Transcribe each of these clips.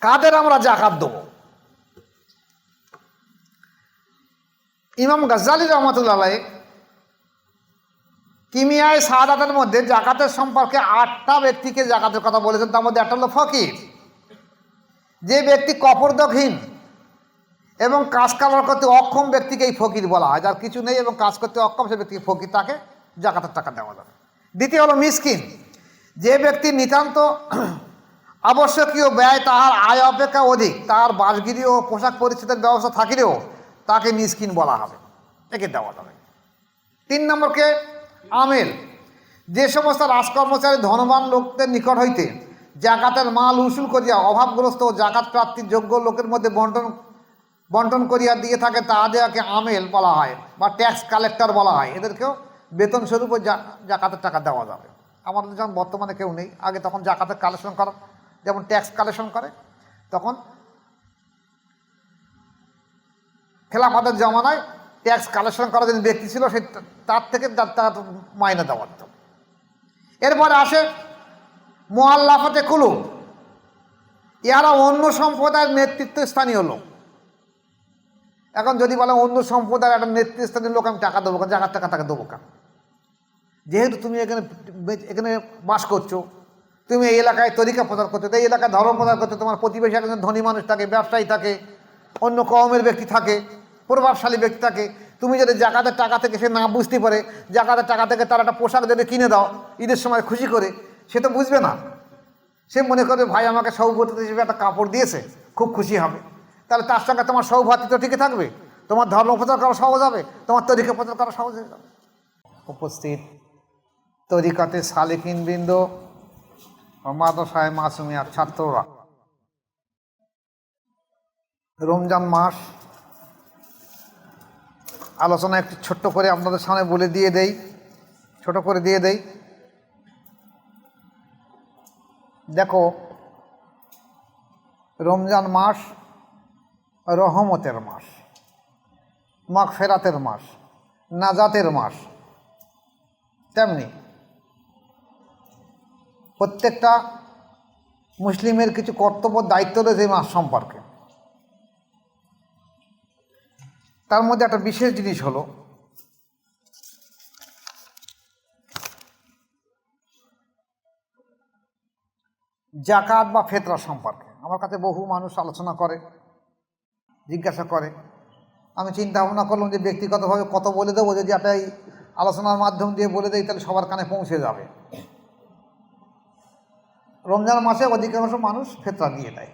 কাদের আমরা জাকাত দেবো? ইমাম গজ্জালি রহমতুল্লাহ কিমিয়ায় সাদাতের মধ্যে জাকাতের সম্পর্কে আটটা ব্যক্তিকে জাকাতের কথা বলেছেন, তার মধ্যে একটা হলো ফকির। যে ব্যক্তি কপরদকহীন এবং কাজ কারবার করতে অক্ষম ব্যক্তিকে এই ফকির বলা হয়। যার কিছু নেই এবং কাজ করতে অক্ষম, সে ব্যক্তিকে ফকির তাকে জাকাতের টাকা দেওয়া যাবে। দ্বিতীয় হলো মিসকিন। যে ব্যক্তি নিতান্ত আবশ্যকীয় ব্যয় তাহার আয় অপেক্ষা অধিক। তার বাসগিরি ও পোশাক পরিচ্ছদের ব্যবস্থা থাকিলেও তাকে মিসকিন বলা হবে। একে দেওয়া যাবে। তিন নম্বরকে, আমেল। যে সমস্ত রাজকর্মচারী ধনবান লোকদের নিকট হইতে জাকাতের মাল উসুল করিয়া অভাবগ্রস্ত ও জাকাত প্রাপ্তির যোগ্য লোকের মধ্যে বন্টন বন্টন করিয়া দিয়ে থাকে তাদেরকে আমেল বলা হয় বা ট্যাক্স কালেক্টর বলা হয়। এদেরকেও বেতন স্বরূপ জাকাতের টাকা দেওয়া যাবে। আমাদের যখন বর্তমানে কেউ নেই, আগে তখন জাকাতের কালেকশন করা যেমন ট্যাক্স কালেকশন করে, তখন খেলাফাদের জমানায় ট্যাক্স কালেকশন করার যে ব্যক্তি ছিল, সে তার থেকে তার মাইনে দেওয়া হতো। এরপরে আসে মোয়াল্লাফাতে কুলু ইহারা অন্য সম্প্রদায়ের নেতৃত্ব স্থানীয় লোক। এখন যদি বলে অন্য সম্প্রদায়ের একটা নেতৃস্থানীয় লোক, আমি টাকা দেবো কেন? জায়গার টাকা টাকা দেবো কেন? যেহেতু তুমি এখানে এখানে বাস করছ তুমি এই এলাকায় তরিকা প্রচার করছ এই এলাকায় ধর্ম প্রচার করছ তোমার প্রতিবেশী একজন ধনী মানুষ থাকে, ব্যবসায়ী থাকে, অন্য কমের ব্যক্তি থাকে, প্রভাবশালী ব্যক্তি থাকে, তুমি যদি জাকাতের টাকা থেকে সে না বুঝতে পারে, জাকাতের টাকা থেকে তার একটা পোশাক যদি কিনে দাও, ঈদের সময় খুশি করে, সে তো বুঝবে না। সে মনে করবে, ভাই, আমাকে সৌভাতৃ হিসেবে একটা কাপড় দিয়েছে, খুব খুশি হবে। তাহলে তার সঙ্গে তোমার সৌভাতৃত্ব টিকে থাকবে? তোমার ধর্ম প্রচার করা সহজ হবে? তোমার তরিকা প্রচার করা সহজ হয়ে যাবে? উপস্থিত তরিকাতে সালেকিন বৃন্দ ও মাদ্রাসায় মাসুমিয়ার ছাত্ররা। রমজান মাস, আলোচনা একটু ছোট্ট করে আপনাদের সামনে বলে দিয়ে দেই। ছোট করে দিয়ে দেই। দেখো, রমজান মাস রহমতের মাস মাঘ ফেরাতের মাস, নাজাতের মাস, তেমনি প্রত্যেকটা মুসলিমের কিছু কর্তব্য, দায়িত্ব রয়েছে এই মাস সম্পর্কে। তার মধ্যে একটা বিশেষ জিনিস হলো, জাকাত বা ফেতরা সম্পর্কে। আমার কাছে বহু মানুষ আলোচনা করে, জিজ্ঞাসা করে। আমি চিন্তা ভাবনা করলাম যে ব্যক্তিগতভাবে কত বলে দেবো? যদি একটা এই আলোচনার মাধ্যম দিয়ে বলে দেয় তাহলে সবার কানে পৌঁছে যাবে। রমজান মাসে অধিকাংশ মানুষ ফেতরা দিয়ে দেয়।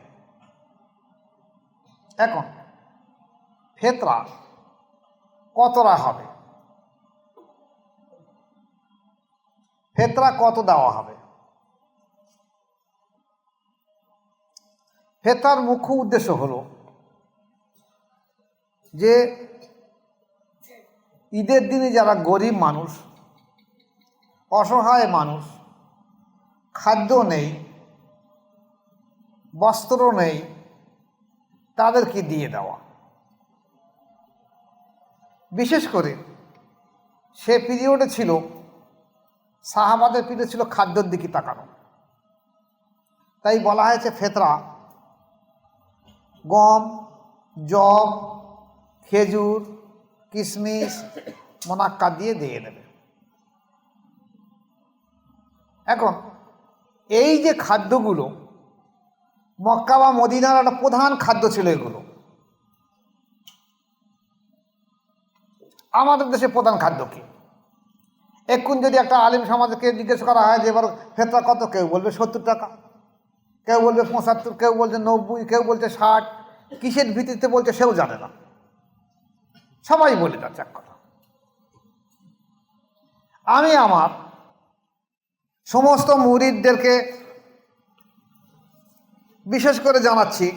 এখন, ফেতরা কতটা হবে? ফেতরা কত দেওয়া হবে? ফেতরার মুখ্য উদ্দেশ্য হলো যে ঈদের দিনে যারা গরিব মানুষ, অসহায় মানুষ খাদ্য নেই বস্ত্র নেই, তাদেরকে দিয়ে দেওয়া। বিশেষ করে সে পিরিয়ডে ছিল, সাহাবাদের পিরিয়ড ছিল খাদ্যর দিকে তাকানো। তাই বলা হয়েছে ফেতরা, গম, জব, খেজুর কিশমিশ মোনাক্কা দিয়ে দিয়ে দেবে। এখন এই যে খাদ্যগুলো, মক্কা বা মদিনার একটা প্রধান খাদ্য ছিল এগুলো। আমাদের দেশে প্রধান খাদ্য কি? এক্ষুন যদি একটা আলিম সমাজকে জিজ্ঞেস করা হয় যে, এবার ফেতরা কত? কেউ বলবে সত্তর টাকা। কেউ বলবে পঁচাত্তর, কেউ বলছে নব্বই, কেউ বলছে ষাট। কিসের ভিত্তিতে বলছে সেও জানে না। সবাই বলে যাচ্ছে এক কথা। আমি আমার সমস্ত মুরিদদেরকে বিশেষ করে জানাচ্ছি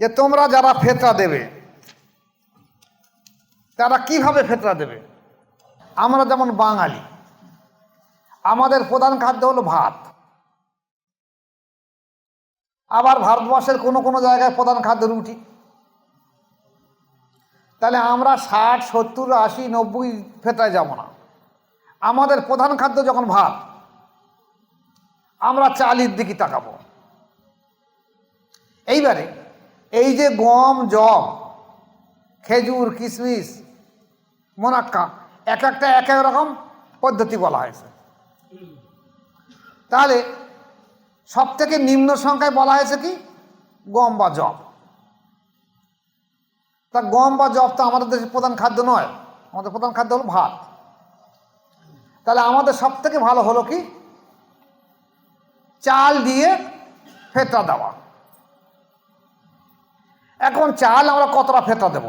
যে তোমরা যারা ফেতরা দেবে, তারা কীভাবে ফেতরা দেবে? আমরা যেমন বাঙালি, আমাদের প্রধান খাদ্য হলো ভাত। আবার ভারতবর্ষের কোনো কোনো জায়গায় প্রধান খাদ্য রুটি। তাহলে আমরা ষাট, সত্তর, আশি, নব্বই ফেতরায় যাব না। আমাদের প্রধান খাদ্য যখন ভাত, আমরা চালির দিকে তাকাবো। এইবারে এই যে গম, জব, খেজুর কিশমিশ মোনাক্কা, এক একটা এক এক রকম পদ্ধতি বলা হয়েছে। তাহলে সব থেকে নিম্ন সংখ্যায় বলা হয়েছে কি? গম বা জব। তা গম বা জব তো আমাদের দেশের প্রধান খাদ্য নয়, আমাদের প্রধান খাদ্য হলো ভাত। তাহলে আমাদের সব থেকে ভালো হলো কি? চাল দিয়ে ফেটা দেওয়া। এখন চাল আমরা কতটা ফেটা দেব?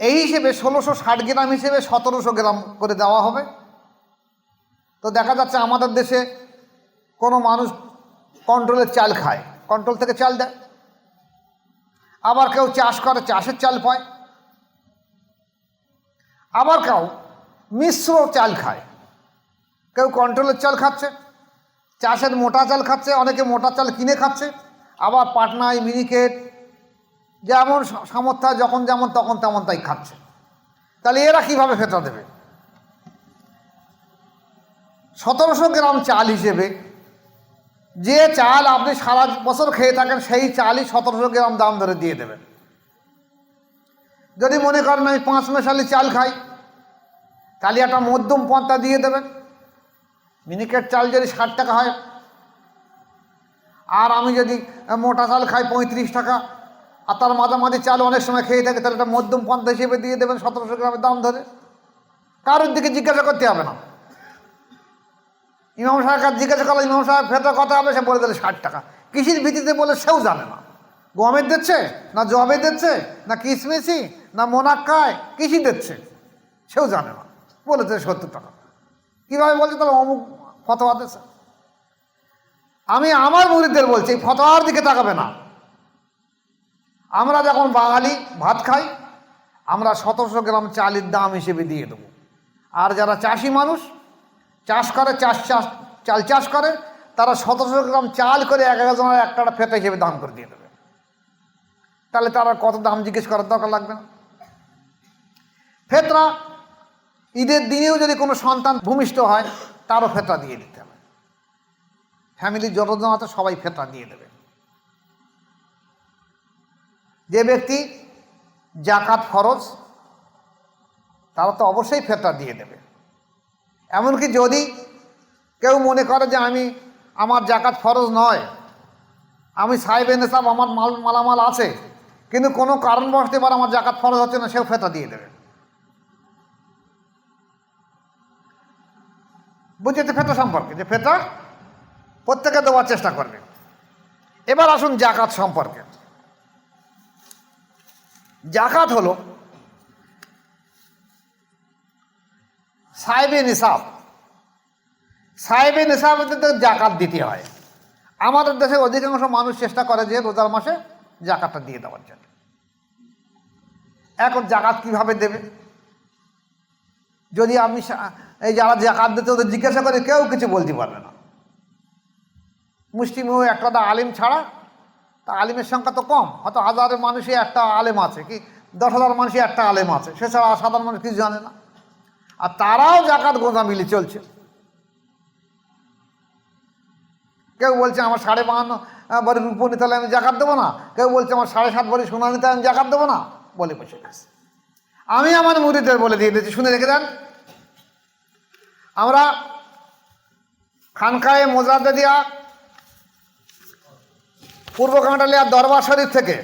এই হিসেবে ষোলোশো ষাট গ্রাম হিসেবে সতেরোশো গ্রাম করে দেওয়া হবে। তো দেখা যাচ্ছে আমাদের দেশে কোনো মানুষ কন্ট্রোলের চাল খায়। কন্ট্রোল থেকে চাল দেয়। আবার কেউ চাষ করে, চাষের চাল পায়। আবার কেউ মিশ্র চাল খায়। কেউ কন্ট্রোলের চাল খাচ্ছে, চাষের মোটা চাল খাচ্ছে, অনেকে মোটা চাল কিনে খাচ্ছে, আবার পাটনায় মিনিকেট, যেমন সামর্থ্য যখন যেমন তখন তেমন তাই খাচ্ছে। তাহলে এরা কীভাবে ফেটা দেবে? সতেরোশো গ্রাম চাল হিসেবে যে চাল আপনি সারা বছর খেয়ে থাকেন, সেই চালই সতেরোশো গ্রাম দাম ধরে দিয়ে দেবেন যদি মনে করেন আমি পাঁচ মেশালি চাল খাই, তাহলে একটা মধ্যম পন্থা দিয়ে দেবেন। মিনিকেট চাল যদি ষাট টাকা হয়, আর আমি যদি মোটা চাল খাই পঁয়ত্রিশ টাকা, আর তার মাঝামাঝি চাল অনেক সময় খেয়ে থাকে, তাহলে একটা মধ্যম পন্থা হিসেবে দিয়ে দেবেন সতেরোশো গ্রামের দাম ধরে। কারোর দিকে জিজ্ঞাসা করতে হবে না। ইমাম সাহেব কাছে জিজ্ঞাসা করল ইমাম সাহেব ফেরত কথা হবে সে বলে দিলে ষাট টাকা। কৃষির ভিত্তিতে বলে সেও জানে না। গমের দিচ্ছে না জবে দিচ্ছে না কিশমিশি না মোনাক্কায়? কৃষি দিচ্ছে? সেও জানে না। বলেছে সত্তর টাকা কীভাবে বলছে তাহলে অমুক ফতোয়া দিচ্ছে আমি আমার মুরিদদের বলছি, এই ফতোয়ার দিকে তাকাবে না। আমরা যখন বাঙালি ভাত খাই, আমরা সতেরোশো গ্রাম চালের দাম হিসেবে দিয়ে দেবো। আর যারা চাষি মানুষ, চাষ করে, চাষ চাষ, চাল চাষ করে, তারা সতেরোশো গ্রাম চাল করে এক একজনের একটা ফেতা হিসেবে দাম করে দিয়ে দেবে। তাহলে তারা কত দাম জিজ্ঞেস করার দরকার লাগবে না। ফেতরা, ঈদের দিনেও যদি কোনো সন্তান ভূমিষ্ঠ হয়, তারও ফেতরা দিয়ে দিতে হবে। ফ্যামিলির যতজন আছে, সবাই ফেতরা দিয়ে দেবে। যে ব্যক্তি জাকাত ফরজ, তারা তো অবশ্যই ফেতরা দিয়ে দেবে। এমনকি যদি কেউ মনে করে যে আমি, আমার জাকাত ফরজ নয়, আমি সাহেব নেশাব আমার মাল, মালামাল আছে, কিন্তু কোনো কারণবশত এবার আমার জাকাত ফরজ হচ্ছে না, সেও ফেতা দিয়ে দেবে। বুঝেছে ফেতা সম্পর্কে, যে ফেতা প্রত্যেকে দেওয়ার চেষ্টা করবে। এবার আসুন জাকাত সম্পর্কে। জাকাত হলো সাহেবে নিসাব। সাহেবে নিসাবতে তো জাকাত দিতে হয়। আমাদের দেশে অধিকাংশ মানুষ চেষ্টা করে যে রোজার মাসে জাকাতটা দিয়ে দেওয়ার জন্য। এখন জাকাত কীভাবে দেবে? যদি আমি এই যারা জাকাত দিতে ওদের জিজ্ঞাসা করে, কেউ কিছু বলতে পারবে না। মুসলিম একটা দা আলিম ছাড়া, তা আলিমের সংখ্যা তো কম। হয়তো হাজারের মানুষই একটা আলেম আছে কি, দশ হাজার মানুষই একটা আলেম আছে। সে ছাড়া সাধারণ মানুষ কিছু জানে না। আর তারাও জাকাত গোঁজা মিলে চলছে। কেউ বলছে, আমার সাড়ে বাহান্ন ভরি রূপো নিতে হলে আমি জাকাত দেবো না। কেউ বলছে, আমার সাড়ে সাত ভরি সোনা নিতে আমি জাকাত দেবো না। বলে বসে গেছে। আমি আমার মুরিদের বলে দিয়ে দিয়েছি, শুনে রেখে দেন। আমরা খানকায়ে মোজাদ্দে দিয়া পূর্ব কাঁটালিয়া দরবার শরীফ থেকে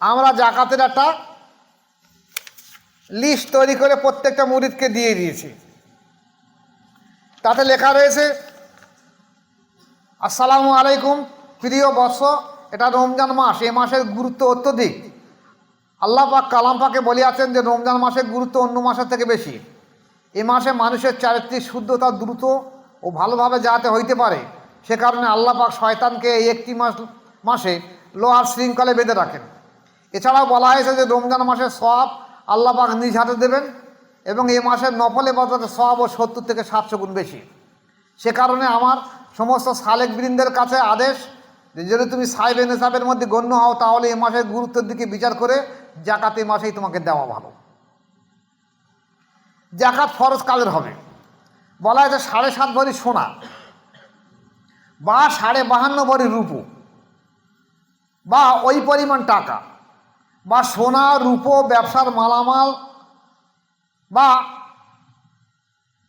আমরা জাকাতের একটা লিস্ট তৈরি করে প্রত্যেকটা মুরিদকে দিয়ে দিয়েছি। তাতে লেখা রয়েছে, আসসালামু আলাইকুম, প্রিয় বর্ষ এটা রমজান মাস, এ মাসের গুরুত্ব অত্যধিক। আল্লাহ পাক কালাম পাকে বলিয়াছেন যে রমজান মাসের গুরুত্ব অন্য মাসের থেকে বেশি। এ মাসে মানুষের চারিত্রিক শুদ্ধতা দ্রুত ও ভালোভাবে যাতে হইতে পারে, সে কারণে আল্লাহ পাক শয়তানকে এই একটি মাস, মাসে লোহার শৃঙ্খলে বেঁধে রাখেন। এছাড়াও বলা হয়েছে যে রমজান মাসের সব আল্লাহ পাক নিজ হাতে দেবেন এবং এই মাসের নফলে বদলাতে সব ও সত্তর থেকে সাতশো গুণ বেশি। সে কারণে আমার সমস্ত সালেক বৃন্দের কাছে আদেশ যদি তুমি সাহেব নেশাবের মধ্যে গণ্য হও, তাহলে এই মাসের গুরুত্বের দিকে বিচার করে জাকাত এই মাসেই তোমাকে দেওয়া ভালো। জাকাত ফরজ কালের হবে? বলা হয়েছে সাড়ে সাত ভরি সোনা বা সাড়ে বাহান্ন ভরি রূপো বা ওই পরিমাণ টাকা বা সোনা, রূপো, ব্যবসার মালামাল বা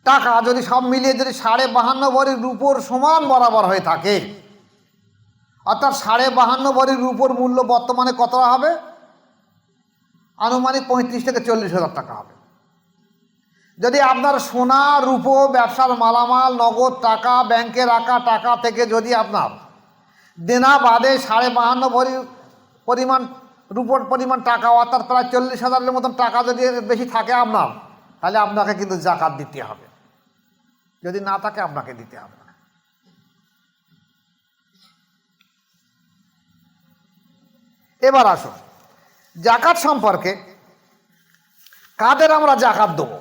টাকা যদি সব মিলিয়ে যদি সাড়ে বাহান্ন ভরি রূপোর সমান বরাবর হয়ে থাকে অর্থাৎ সাড়ে বাহান্ন ভরির রূপোর মূল্য বর্তমানে কত হবে? আনুমানিক পঁয়ত্রিশ থেকে চল্লিশ হাজার টাকা হবে। যদি আপনার সোনা, রূপো, ব্যবসার মালামাল, নগদ টাকা, ব্যাংকে রাখা টাকা থেকে যদি আপনার দেনা বাদে সাড়ে বাহান্ন ভরি পরিমাণ, রূপোর পরিমাণ টাকা, অর্থাৎ প্রায় চল্লিশ হাজারের মতন টাকা যদি বেশি থাকে আপনার, তাহলে আপনাকে কিন্তু জাকাত দিতে হবে। যদি না থাকে, আপনাকে দিতে হবে। এবার আসুন। জাকাত সম্পর্কে কাদের আমরা জাকাত দেবো?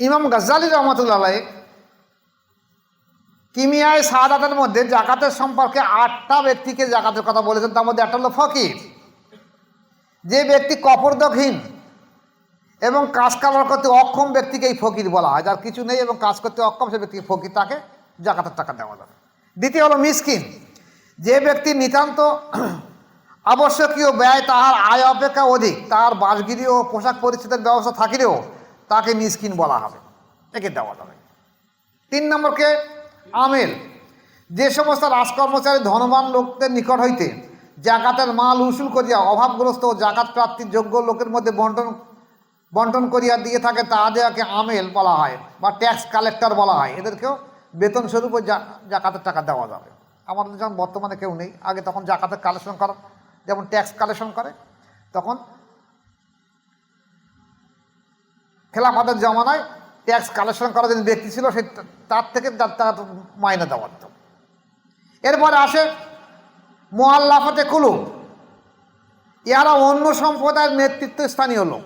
ইমাম গজ্জালি রহমতুল্লাহ কিমিয়ায় সাদাতের মধ্যে জাকাতের সম্পর্কে আটটা ব্যক্তিকে জাকাতের কথা বলেছেন, তার মধ্যে একটা হলো ফকির। যে ব্যক্তি কপরদকহীন এবং কাজ কারবার করতে অক্ষম ব্যক্তিকে এই ফকির বলা হয়। যার কিছু নেই এবং কাজ করতে অক্ষম সে ব্যক্তিকে ফকির তাকে জাকাতের টাকা দেওয়া যাবে। দ্বিতীয় হলো মিসকিন। যে ব্যক্তি নিতান্ত আবশ্যকীয় ব্যয় তাহার আয় অপেক্ষা অধিক, তার বাসগিরি ও পোশাক পরিচ্ছদের ব্যবস্থা থাকিলেও তাকে মিসকিন বলা হবে। একে দেওয়া যাবে। তিন নম্বরকে আমেল। যে সমস্ত রাজকর্মচারী ধনবান লোকদের নিকট হইতে জাকাতের মাল উসুল করিয়া অভাবগ্রস্ত ও জাকাত প্রাপ্তির যোগ্য লোকের মধ্যে বন্টন বন্টন করিয়া দিয়ে থাকে তাদেরকে আমেল বলা হয় বা ট্যাক্স কালেক্টর বলা হয়। এদেরকেও বেতন স্বরূপ জাকাতের টাকা দেওয়া যাবে। আমাদের যখন বর্তমানে কেউ নেই, আগে তখন জাকাতের কালেকশন করা, যেমন ট্যাক্স কালেকশন করে, তখন খেলাফাদের জমানায় ট্যাক্স কালেকশন করার যে ব্যক্তি ছিল, সে তার থেকে তার মাইনে দেওয়া হতো। এরপরে আসে মোয়াল্লাফাতে কুলু ইহারা অন্য সম্প্রদায়ের নেতৃত্ব স্থানীয় লোক।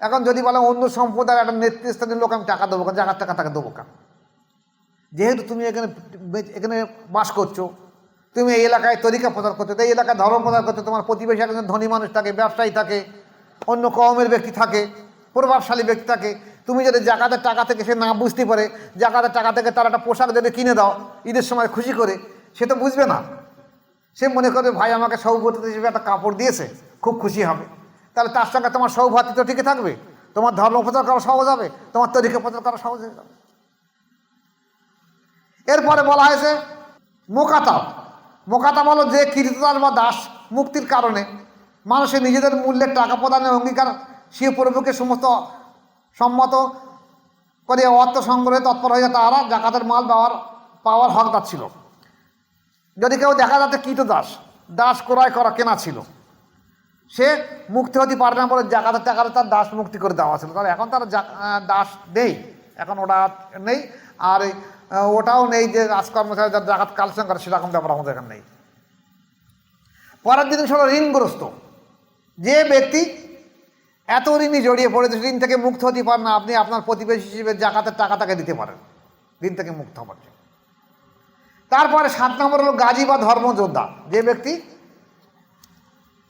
এখন যদি বলে অন্য সম্প্রদায়ের একটা নেতৃস্থানীয় লোক, আমি টাকা দেবো কেন? জায়গার টাকা টাকা দেবো কেন? যেহেতু তুমি এখানে এখানে বাস করছ, তুমি এই এলাকায় তরিকা প্রচার করছ, এই এলাকায় ধর্ম প্রচার করছ, তোমার প্রতিবেশী একজন ধনী মানুষ থাকে, ব্যবসায়ী থাকে, অন্য কমের ব্যক্তি থাকে, প্রভাবশালী ব্যক্তি থাকে, তুমি যদি জাকাতের টাকা থেকে সে না বুঝতে পারে, জাকাতের টাকা থেকে তার একটা পোশাক যদি কিনে দাও, ঈদের সময় খুশি করে, সে তো বুঝবে না। সে মনে করবে, ভাই, আমাকে সৌভাতৃ হিসেবে একটা কাপড় দিয়েছে, খুব খুশি হবে। তাহলে তার সঙ্গে তোমার সৌভাতৃত্ব টিকে থাকবে। তোমার ধর্ম প্রচার করা সহজ হবে, তোমার তরিকা প্রচার করা সহজ হয়ে যাবে। এরপরে বলা হয়েছে, মোকাতাব। মোকাতাব হলো যে কীর্তদার বা দাস মুক্তির কারণে মানুষের নিজেদের মূল্যের টাকা প্রদানের অঙ্গীকার সে প্রভুকে সমস্ত সম্মত করে অর্থ সংগ্রহে তৎপর হয়ে তারা জাকাতের মাল পাওয়ার পাওয়ার হকদার ছিল। যদি কেউ দেখা যাচ্ছে কীট দাস ক্রয় করা কেনা ছিল, সে মুক্তি হতে পারে না বলে জাকাতের টাকাতে তার দাস মুক্তি করে দেওয়া ছিল। কারণ এখন তার দাস নেই, এখন ওটা নেই, আর ওটাও নেই যে রাজকর্মচারী যার জাকাত কালেকশন করে সেরকম ব্যাপার আমাদের এখানে নেই। পরের দিন হলো ঋণগ্রস্ত। যে ব্যক্তি এত ঋণই জড়িয়ে পড়েছে, ঋণ থেকে মুক্ত হতে পারেন না, আপনি আপনার প্রতিবেশী হিসেবে জাকাতের টাকা তাকে দিতে পারেন। ঋণ থেকে মুক্ত হবার জন্য। তারপরে সাত নম্বর হলো গাজী বা ধর্মযোদ্ধা। যে ব্যক্তি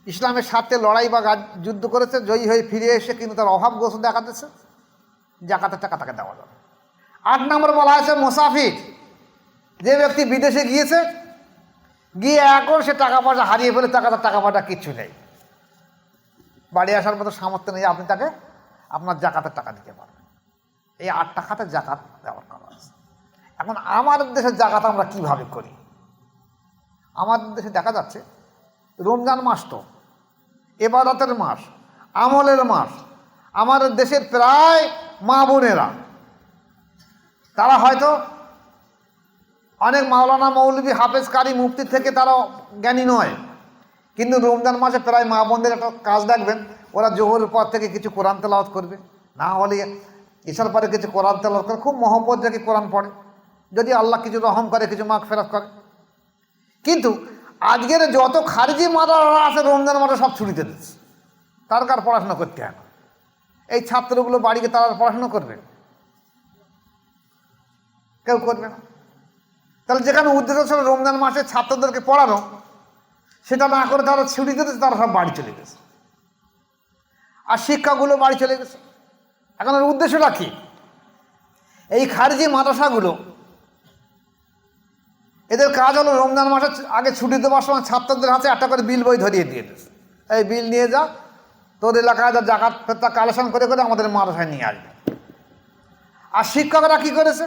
ইসলামের স্বার্থে লড়াই বা যুদ্ধ করেছে, জয়ী হয়ে ফিরে এসে কিন্তু তার অভাবগ্রস্ত দেখা দিচ্ছে জাকাতের টাকা তাকে দেওয়া যাবে। আট নম্বর বলা হয়েছে মোসাফির। যে ব্যক্তি বিদেশে গিয়েছে, গিয়ে এখন সে টাকা পয়সা হারিয়ে ফেলে টাকা তার টাকা পয়সা কিচ্ছু নেই। বাড়ি আসার মতো সামর্থ্য নেই, আপনি তাকে আপনার জাকাতের টাকা দিতে পারবেন। এই আটটা খাতে জাকাত ব্যবহার করা আছে এখন আমাদের দেশের জাকাত আমরা কীভাবে করি? আমাদের দেশে দেখা যাচ্ছে, রমজান মাস তো, এবাদতের মাস, আমলের মাস। আমাদের দেশের প্রায় মা বোনেরা তারা হয়তো অনেক মাওলানা মৌলবী হাফেজ কারি মুফতি থেকে তারা জ্ঞানী নয়। কিন্তু রমজান মাসে প্রায় মা বোনদের একটা কাজ দেখবেন, ওরা জোহরের পর থেকে কিছু কোরআন তেলাওয়াত করবে। না হলে ঈশার পরে কিছু কোরআন তেলাওয়াত করে, খুব মহব্বত রেখে কোরআন পড়ে। যদি আল্লাহ কিছু রহম করে, কিছু মাখ ফেরত করে। কিন্তু আজকের যত খারিজি মাদারা আছে, রমজান মাসে সব ছুটিতে দিচ্ছে। তার কার পড়াশোনা করতে হয় না? এই ছাত্রগুলো বাড়িতে তারা পড়াশোনা করবে? কেউ করবে না। তাহলে যেখানে উদ্দেশ্য ছিল রমজান মাসে ছাত্রদেরকে পড়ানো, সেটা না করে তারা ছুটি দিতেছে, তারা সব বাড়ি চলে গেছে। আর শিক্ষাগুলো বাড়ি চলে গেছে। এখন এর উদ্দেশ্যটা কী? এই খারিজি মাদ্রাসাগুলো, এদের কাজ হলো রমজান মাসে আগে ছুটি দেওয়ার সময় ছাত্রদের হাতে একটা করে বিল বই ধরিয়ে দিয়ে দিস এই বিল নিয়ে যা তোর এলাকায় যা জাকাত ফেরতা কালেকশন করে করে আমাদের মাদ্রাসায় নিয়ে আসবে। আর শিক্ষকরা কী করেছে?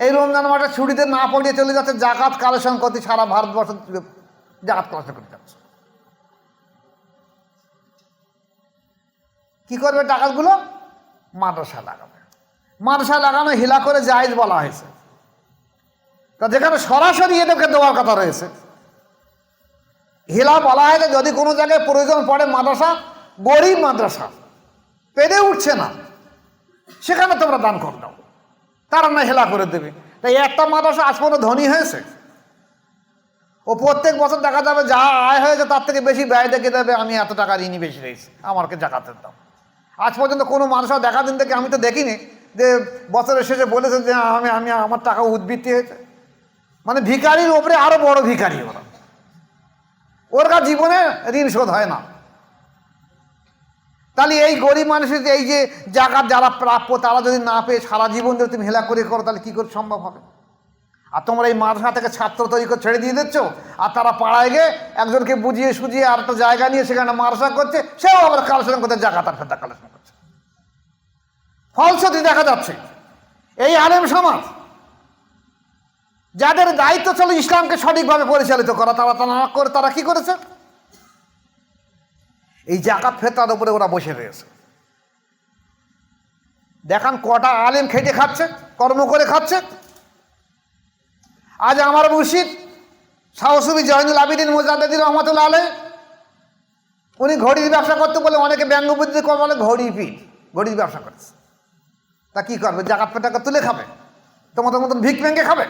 এই রমজান মাসে ছুটিতে না পড়িয়ে চলে যাচ্ছে জাকাত, কালেকশন করতে সারা ভারতবর্ষ জাকাত কালেকশন করতে যাচ্ছে। কি করবে টাকাগুলো? মাদ্রাসা লাগাবে। মাদ্রাসা লাগানো হিলা করে জায়েজ বলা হয়েছে। তা যেখানে সরাসরি এদেরকে দেওয়ার কথা রয়েছে। হিলা বলা হয় যে যদি কোনো জায়গায় প্রয়োজন পড়ে মাদ্রাসা, গরিব মাদ্রাসা, পেরে উঠছে না, সেখানে তোমরা দান করে দাও। তারা না হেলা করে দেবে। তাই একটা মাদ্রাসা আজ পর্যন্ত ধনী হয়েছে। ও প্রত্যেক বছর দেখা যাবে যা আয় হয়েছে তার থেকে বেশি ব্যয় দেখে দেবে, আমি এত টাকা ঋণই বেশি রয়েছে, আমাকে জাকাতের দাম আজ পর্যন্ত কোনো মানুষ দেখা দিন থেকে আমি তো দেখিনি, যে বছরের শেষে বলেছে যে আমি আমি, আমার টাকা উদ্বৃত্তি হয়েছে। মানে ভিখারির ওপরে আরও বড় ভিখারি ওরা। ওর কাছে জীবনে ঋণ শোধ হয় না। তাহলে এই গরিব মানুষের এই যে জায়গার যারা প্রাপ্য, তারা যদি না পেয়ে সারা জীবন যদি তুমি হেলা করে করো, তাহলে কী করে সম্ভব হবে? আর তোমরা এই মাদ্রাসা থেকে ছাত্র তৈরি করে ছেড়ে দিয়ে দিচ্ছ? আর তারা পাড়ায় গিয়ে একজনকে বুঝিয়ে সুজিয়ে আর একটা জায়গা নিয়ে সেখানে মাদ্রাসা করছে, সেও আবার কালেকশন করতে জায়গা তার ফেরতা কালেকশন করছে। ফলশ্রুতি দেখা যাচ্ছে, এই আলেম সমাজ, যাদের দায়িত্ব ছিল ইসলামকে সঠিকভাবে পরিচালিত করা, তারা তা না করে তারা কি করেছে? এই জাকাত ফেতার উপরে ওরা বসে রয়েছে। দেখান কটা আলেম খেটে খাচ্ছে, কর্ম করে খাচ্ছে। আজ আমার মুর্শিদ সাহসুবি জয়নুল আবিদিন মোজাদ্দিন রহমতুল্লা আলে উনি ঘড়ির ব্যবসা করতে বলে অনেকে ব্যঙ্গ বুদ্ধি করে বলে ঘড়ি পিঠ, ঘড়ির ব্যবসা করেছে। তা কি করবে? জাকাত ফেটাকে তুলে খাবে? তোমাদের মতন ভিক ভেঙে খাবে?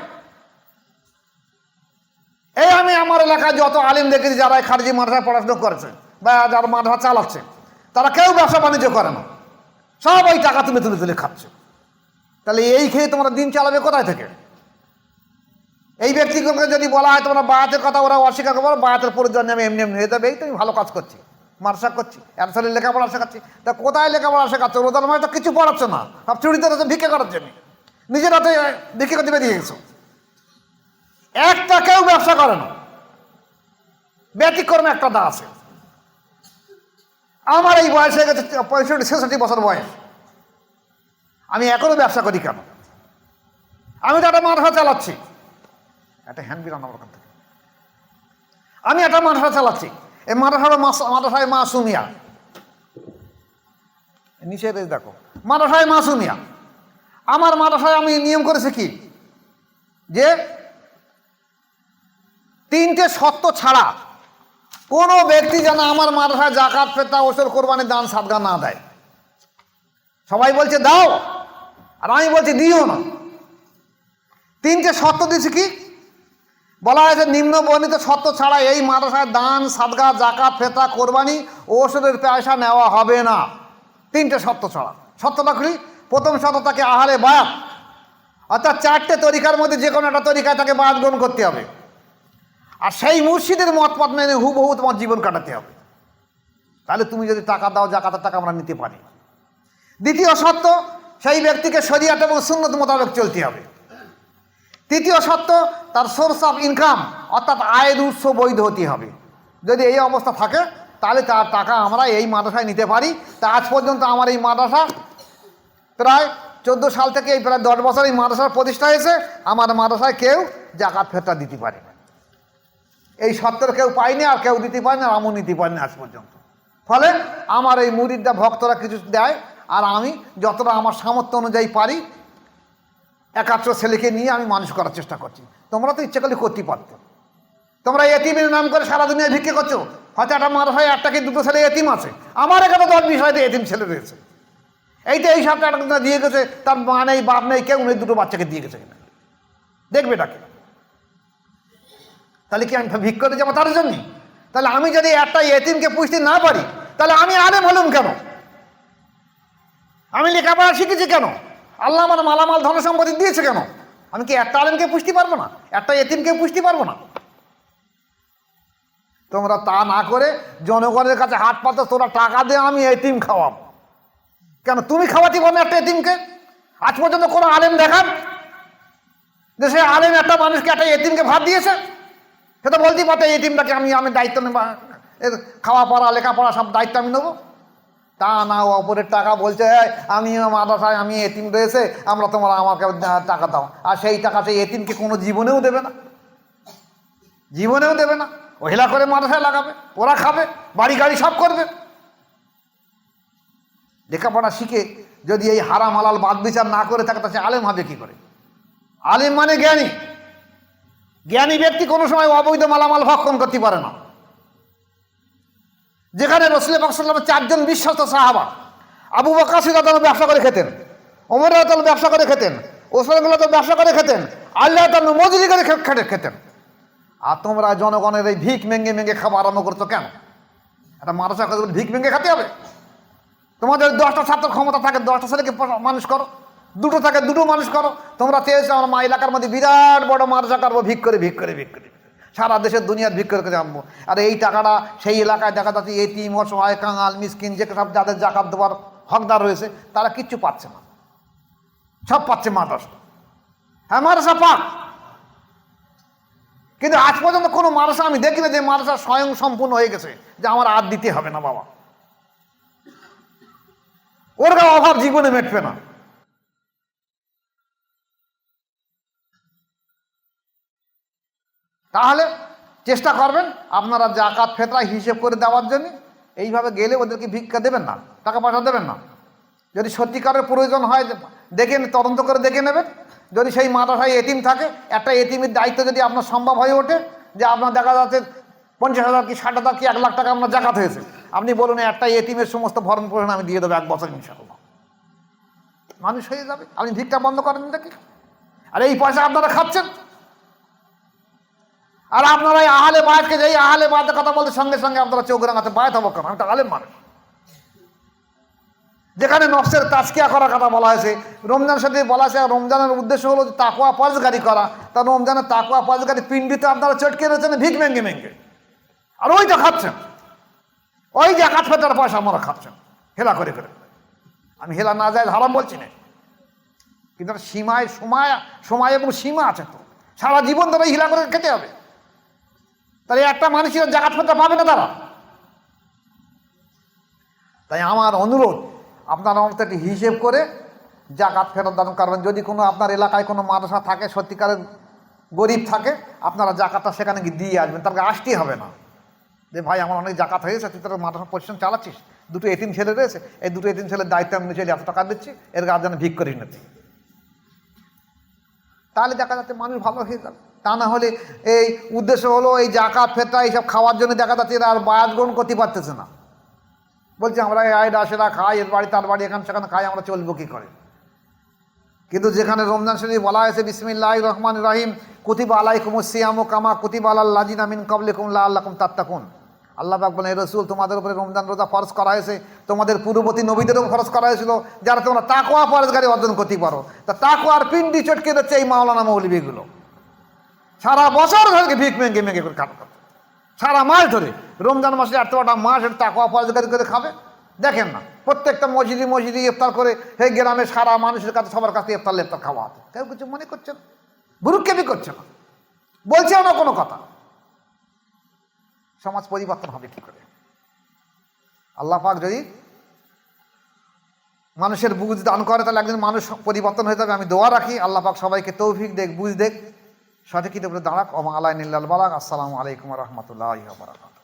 এই আমি আমার এলাকায় যত আলিম দেখেছি, যারা খারজি মাদ্রাসায় পড়াশোনা করেছে বা যারা মাদ্রাসা চালাচ্ছে। তারা কেউ ব্যবসা বাণিজ্য করে না। সব ওই টাকা তুলে তুলে তুলে খাচ্ছে। তাহলে এই খেয়ে তোমরা দিন চালাবে কোথায় থেকে? এই ব্যক্তিগতকে যদি বলা হয় তোমরা বায়াতের কথা, ওরা অস্বীকার করব বায়াতের প্রয়োজন আমি এমনি এমনি হয়ে যাবে। এই তো আমি ভালো কাজ করছি মার্শা করছি এর সালে লেখাপড়া শেখাচ্ছি তা কোথায় লেখাপড়া শেখাচ্ছ রোজার মাসে তো কিছু পড়াচ্ছ না। সব চুরিতে রয়েছে, ভিক্ষে করার জন্য। নিজের হাতে ভিক্ষে করতে বেরিয়ে গেছো। একটা কেউ ব্যবসা করে না। ব্যতিক্রমে একটা দা আছে। আমার এই বয়স হয়ে গেছে, পঁয়ষট্টি, ছেষট্টি বছর বয়স। আমি এখনও ব্যবসা করি কেন? আমি তো একটা মাদ্রাসা চালাচ্ছি। একটা হ্যান্ড বিরান আমার ওখান থেকে। আমি একটা মাদ্রাসা চালাচ্ছি। এই মাদ্রাসার মাদ্রাসায় মাসুমিয়া। নিচে দেখো। মাদ্রাসায় মাসুমিয়া। আমার মাদ্রাসায় আমি নিয়ম করেছি কি? যে তিনটে সত্য ছাড়া কোনো ব্যক্তি যেন আমার মাদ্রাসায় জাকাত ফেতা ওসর কোরবানি, দান, সাদগা না দেয়। সবাই বলছে, দাও। আর আমি বলছি, দিও না। তিনটে সত্য দিছি কি? বলা হয়েছে নিম্ন বর্ণিত সত্য ছাড়া এই মাদ্রাসায় দান, সাদগা, জাকাত ফেতা কোরবানি ওষুধের পয়সা নেওয়া হবে না। তিনটে সত্য ছাড়া। সত্যটা খুলি প্রথম সত্য তাকে আহারে বায়াত, অর্থাৎ চারটে তরিকার মধ্যে যে কোনো একটা তরিকায় তাকে বায়াত গ্রহণ করতে হবে। আর সেই মুর্শিদের মত পথ মেনে হুবহু তোমার জীবন কাটাতে হবে। তাহলে তুমি যদি টাকা দাও, জাকাতের টাকা আমরা নিতে পারি। দ্বিতীয় সত্য সেই ব্যক্তিকে শরিয়াত এবং সুন্নত মোতাবেক চলতে হবে। তৃতীয় সত্য তার সোর্স অফ ইনকাম অর্থাৎ আয়ের উৎস বৈধ হতে হবে। যদি এই অবস্থা থাকে, তাহলে তার টাকা আমরা এই মাদ্রাসায় নিতে পারি। তা আজ পর্যন্ত আমার এই মাদ্রাসা প্রায় চোদ্দ সাল থেকে এই প্রায় দশ বছর এই মাদ্রাসার প্রতিষ্ঠা হয়েছে। আমার মাদ্রাসায় কেউ জাকাত ফেরতা দিতে পারে এই সত্তর কেউ পায়নি আর কেউ দিতে পারেনি আর আমও নিতে পারেনি আজ পর্যন্ত। ফলে আমার এই মুরিদরা ভক্তরা কিছু দেয় আর আমি যতটা আমার সামর্থ্য অনুযায়ী পারি, একাত্র ছেলেকে নিয়ে আমি মানুষ করার চেষ্টা করছি। তোমরা তো ইচ্ছে করলে করতে পারতো। তোমরা এতিমের নাম করে সারা দুনিয়া ভিক্ষে করছ। হয়তো একটা মার হয় একটা কি দুটো ছেলে এতিম আছে। আমার এখানে দশ বিশ হয়তো এতিম ছেলে রয়েছে। এই তো এই একটা দিয়ে গেছে, তার মা নেই, বাপ নেই, কেউ নেই, দুটো বাচ্চাকে দিয়ে গেছে কিনা দেখবে ডাকে তাহলে কি আমি ভিক্ষা করতে যাব তার জন্যে? তাহলে আমি যদি একটা এতিমকে পুষতে না পারি, তাহলে আমি আলেম হলুম কেন? আমি লেখাপড়া শিখেছি কেন? আল্লাহ আমার মালামাল ধন সম্পত্তি দিয়েছে কেন? আমি কি একটা আলেমকে পুষতে পারব না? একটা এতিমকে পুষতে পারব না? তোমরা তা না করে জনগণের কাছে হাত পাতো, তোরা টাকা দিয়ে আমি এতিম খাওয়াব। কেন? তুমি খাওয়াতে পারো একটা এতিমকে? আজ পর্যন্ত কোনো আলেম দেখান যে সে আলেম একটা মানুষকে একটা এতিমকে ভাত দিয়েছে? সে তো বলতেই পারতো এই এতিমটাকে আমি আমি দায়িত্ব নেব খাওয়া পড়া লেখাপড়া সব দায়িত্ব আমি নেব। তা না ও অপরের টাকা বলছে "এই, আমি মাদ্রাসায় আমি এতিম রয়েছে আমরা তোমার আমাকে টাকা দাও। আর সেই টাকা সেই এতিমকে কোনো জীবনেও দেবে না। জীবনেও দেবে না। ওহেলা করে মাদ্রাসায় লাগাবে ওরা খাবে বাড়ি গাড়ি সব করবে। লেখাপড়া শিখে যদি এই হারাম হালাল বাদ বিচার না করে থাকে তা সে আলেম হবে কি করে? আলেম মানে জ্ঞানী। জ্ঞানী ব্যক্তি কোনো সময় অবৈধ মালামাল ভক্ষণ করতে পারে না। যেখানে রসুল বাকসাল্লামের চারজন বিশ্বস্ত সাহাবা, আবু সিদ্ধান্ত ব্যবসা করে খেতেন, ওমর তাল ব্যবসা করে খেতেন ওসমানগুলো তো ব্যবসা করে খেতেন, আল্লাহ তাল মজুরি করে খেটে, খেতেন। আর তোমরা জনগণের এই ভিক মেঙ্গে মেঙ্গে খাওয়া আরম্ভ করছ কেন? একটা মানুষ কাছে বলে ভিক মেঙ্গে খেতে হবে। তোমাদের দশটা ছাত্র ক্ষমতা থাকে, দশটা ছেলেকে মানুষ করো। দুটো থাকে, দুটো মানুষ করো। তোমরা চেয়েছো আমার মা এলাকার মধ্যে বিরাট বড় মার্জা করব ভিক করে ভিক করে ভিক করে। সারা দেশের দুনিয়ার ভিক করে আনব। আর এই টাকাটা সেই এলাকায় দেখা যাচ্ছে এটিম অসহায়, কাঙাল, মিসকিন, যে সব যাদের জাকাত দেওয়ার হকদার রয়েছে, তারা কিচ্ছু পাচ্ছে না। সব পাচ্ছে মাদ্রাসা। হ্যাঁ মাদ্রাসা পাক। কিন্তু আজ পর্যন্ত কোনো মাদ্রাসা আমি দেখি না যে মাদ্রাসা স্বয়ং সম্পূর্ণ হয়ে গেছে, যে আমার আর দিতে হবে না, বাবা। ওর অভাব জীবনে মেটবে না। তাহলে চেষ্টা করবেন আপনারা জাকাত, ফেতরা হিসেব করে দেওয়ার জন্য। এইভাবে গেলে ওদেরকে ভিক্ষা দেবেন না, টাকা পয়সা দেবেন না। যদি সত্যিকারের প্রয়োজন হয়, দেখে তদন্ত করে দেখে নেবেন। যদি সেই মাদ্রাসায় এতিম থাকে, একটা এতিমের দায়িত্ব যদি আপনার সম্ভব হয়ে ওঠে, যে আপনার দেখা যাচ্ছে পঞ্চাশ হাজার কি, ষাট হাজার কি, এক লাখ টাকা আপনার জাকাত হয়েছে। আপনি বলুন, একটা এতিমের সমস্ত ভরণ পোষণ আমি দিয়ে দেবো এক বছর ইনশাল্লাহ মানুষ হয়ে যাবে। আপনি ভিক্ষা বন্ধ করেন দেখি। আর এই পয়সা আপনারা খাচ্ছেন? আর আপনারা এই আহলে বায়াতকে যেই আহলে বায়াতের কথা বলতে সঙ্গে সঙ্গে আপনারা চোখ রাঙাতে বায়াত হব কেন? আমি তো আলেম মানুষ। যেখানে নকশের তাস্কিয়া করার কথা বলা হয়েছে, রমজান সাথে বলা হয়েছে, রমজানের উদ্দেশ্য হলো যে তাকুয়া পজগারি করা। তা রমজানের তাকুয়া পজগারি পিণ্ডিতে আপনারা চটকে রয়েছেন, ভিক মেঙ্গে মেঙ্গে আর ওই তো খাচ্ছেন, ওই যে একাত ফেতার পয়সা আমরা খাচ্ছেন, হেলা করে করে। আমি হেলা না যায় হারাম বলছি না। কিন্তু সীমায়, সময় সময় এবং সীমা আছে তো। সারা জীবন ধরে হিলা করে খেতে হবে। তাহলে একটা মানুষের জাকাত ফেতা পাবে না তারা? তাই আমার অনুরোধ, আপনারা অন্তত একটি হিসেব করে জাকাত ফেরত দান করবেন। যদি কোনো আপনার এলাকায় কোনো মাদ্রাসা থাকে, সত্যিকারের গরিব থাকে, আপনারা জাকাতটা সেখানে গিয়ে দিয়ে আসবেন। তাকে আসতেই হবে না। যে ভাই, আমার অনেক জাকাত হয়েছে তুই তোর মাদ্রাসা পরিশ্রম চালাচ্ছিস। দুটো এতিম ছেলে রয়েছে, এই দুটো এতিম ছেলের দায়িত্ব আমি চলে এত টাকা দিচ্ছি, এর গার্জেন ভিক করি নিচ্ছি তাহলে দেখা যাচ্ছে মানুষ ভালো হয়ে যাবে। তা না হলে এই উদ্দেশ্য হলো এই জাকাত ফেতা এইসব খাওয়ার জন্য দেখা যাচ্ছে এরা আর বায়াত গ্রহণ করতে পারতেছে না। বলছে, আমরা এই সেরা খাই, এর বাড়ি, তার বাড়ি, এখানে সেখানে খাই, আমরা চলবো কী করে? কিন্তু যেখানে রমজান শরীফ বলা হয়েছে বিসমিল্লাহ রহমান রাহিম, কুতিবা আলাইকুম সিয়াম কামা কুতিবা লাজিন আমিন কবলিকুম লা আল্লাকুম তাত্তাকুন। আল্লাহ পাক বলেন রসুল, তোমাদের উপরে রমজান রোজা ফরজ করা হয়েছে। তোমাদের পূর্ববর্তী নবীদেরও ফরজ করা হয়েছিল, যারা তোমরা তাকোয়া ফরজগারি অর্জন করতে পারো। তা তাকোয়ার পিন্ডি চটকে দিচ্ছে এই মাওলানা মৌলবীগুলো সারা বছর ধরে ভিক মেঙ্গে মেঙ্গে করে খাবে সারা মাস ধরে, রমজান মাসে এতটা মাস এর তাকোয়া ফরজগারি করে খাবে। দেখেন না, প্রত্যেকটা মসজিদে মসজিদে ইফতার করে, এই গ্রামে সারা মানুষের কাছে, সবার কাছে ইফতার লেফতার খাওয়া হচ্ছে কেউ কিছু মনে করছে না গুরুক্ষেপই করছে না। বলছে না কোনো কথা। সমাজ পরিবর্তন হবে কি করে? আল্লাহ পাক যদি মানুষের বুঝ দান করে, তাহলে একদিন মানুষ পরিবর্তন হয়ে যাবে। আমি দোয়া রাখি, আল্লাহ পাক সবাইকে তৌফিক দেখ, বুঝ দেখ। সঠিক দাঁড়াক? ওমা আলাই নিল্লাল বালাক আসসালামু আলাইকুম রহমতুল্লাহ বারাকাত